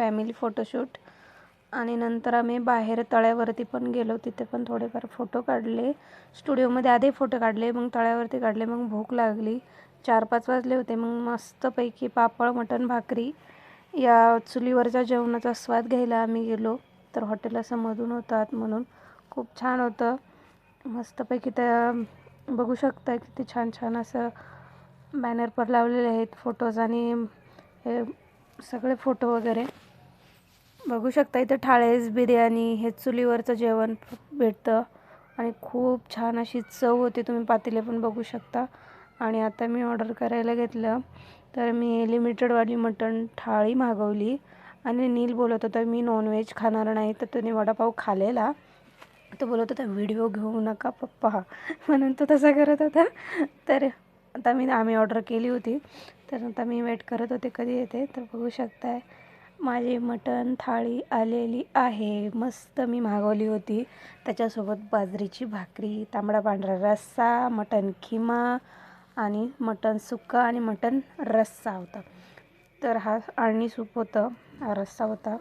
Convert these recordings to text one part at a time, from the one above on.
Family photoshoot आणि नंतर आम्ही बाहेर तळ्यावरती पण गेलो. तिथे पण थोडेफार फोटो काढले. स्टुडिओमध्ये आधी फोटो काढले. मग तळ्यावरती काढले. मग भूक लागली. चार पाच वाजले होते. मग मस्तपैकी पापड मटण भाकरी या चुलीवरच्या जेवणाचा स्वाद घ्यायला आम्ही गेलो. तर हॉटेल असं मधून होतं आत म्हणून खूप छान होतं. मस्तपैकी त्या बघू शकता किती छान छान असं बॅनर पर लावलेले आहेत फोटोज आणि हे सगळे फोटो वगैरे. बघू शकता इथं ठाळेस बिर्याणी हे चुलीवरचं जेवण भेटतं. आणि खूप छान अशी चव होती तुम्ही पातेले पण बघू शकता. आणि आता मी ऑर्डर करायला घेतलं तर मी लिमिटेडवाली मटण थाळी मागवली. आणि नील बोलत होता मी नॉनव्हेज खाणार नाही. तर त्याने वडापाव खाल्लेला तो बोलत होता व्हिडिओ घेऊ नका पप्पा. म्हणून तो तसा करत होता. तर आता मी आम्ही ऑर्डर केली होती. तर आता मी वेट करत होते कधी येते? तर बघू शकताय. माझी मटण थाळी आलेली आहे. मस्त मी मागवली होती. त्याच्यासोबत बाजरीची भाकरी तांबडा पांढरा रस्सा मटण खिमा आणि मटण सुक्का आणि मटण रस्सा होता. तर हा आळणी सूप होतं. हा रस्सा होता.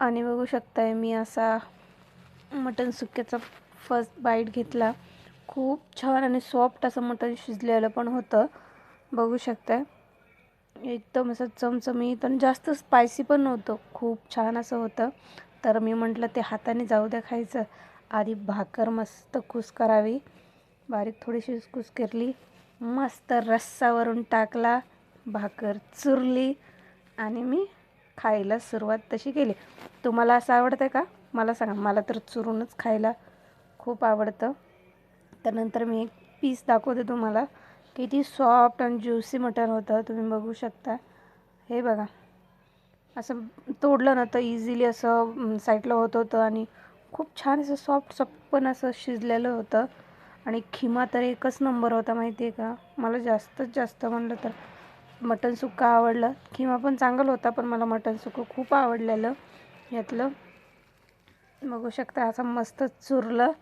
आणि बघू शकताय मी असा मटण सुक्याचा फर्स्ट बाईट घेतला. खूप छान आणि सॉफ्ट असं मटण शिजलेलं पण होतं. बघू शकता एकदम असं चमचमीत आणि जास्त स्पायसी पण नव्हतं. खूप छान असं होतं. तर मी म्हटलं ते हाताने जाऊ द्या खायचं. आधी भाकर मस्त कुस करावी. बारीक थोडीशी कुस केली. मस्त रस्सावरून टाकला. भाकर चुरली. आणि मी खायला सुरुवात तशी केली. तुम्हाला असं आवडतं का? मला सांगा. मला तर चुरूनच खायला खूप आवडतं. त्यानंतर मी एक पीस दाखवते तुम्हाला. किती सॉफ्ट आणि ज्युसी मटण होतं तुम्ही बघू शकता. हे बघा. असं तोडलं ना तर इझिली असं साईडला होत होतं आणि खूप छान असं सॉफ्ट सप्पन असं शिजलेलं होतं. आणि खिमा तर एकच नंबर होता माहिती आहे का? मला जास्तच जास्त म्हणलं तर मटण सुक्का आवडलं. खिमा पण चांगलं होता पण मला मटण सुक्कं खूप आवडलेलं. यातलं बघू शकता असं मस्त चुरलं.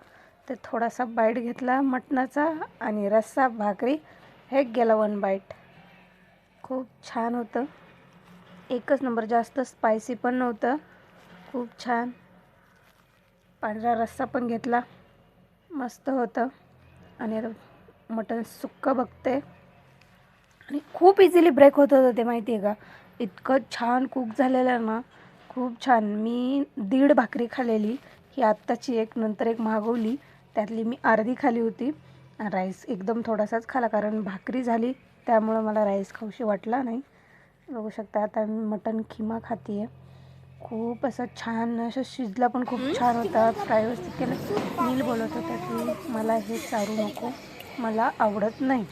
तर थोडासा बाईट घेतला मटणाचा आणि रस्सा भाकरी. हेक गेला वन बाईट खूप छान होतं. एकच नंबर जास्त स्पायसी पण नव्हतं. खूप छान. पांढरा रस्सा पण घेतला. मस्त होतं. आणि मटण सुक्कं बघते. आणि खूप इझिली ब्रेक होत होतं ते माहिती आहे का? इतकं छान कुक झालेलं ना. खूप छान. मी दीड भाकरी खालेली ही आत्ताची एक नंतर एक मागवली. त्यातली मी अर्धी खाली होती. राईस एकदम थोडासाच खाला कारण भाकरी झाली त्यामुळं मला राईस खाऊशी वाटला नाही. बघू शकता आता मी मटन खिमा खाते आहे खूप असं छान असं शिजला पण खूप छान होता फ्राय व्यवस्थित केलं. नील बोलत होता की मला हे चारू नको मला आवडत नाही.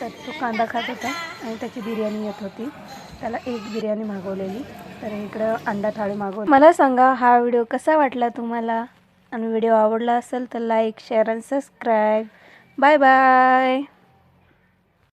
तर तो कांदा खात होता आणि त्याची बिर्याणी येत होती. त्याला एक बिर्याणी मागवलेली. तर इकडं अंडा थाळी मागवली मला सांगा हा व्हिडिओ कसा वाटला तुम्हाला? आणि व्हिडिओ आवडला असेल तर लाईक शेअर आणि सबस्क्राईब. Bye bye.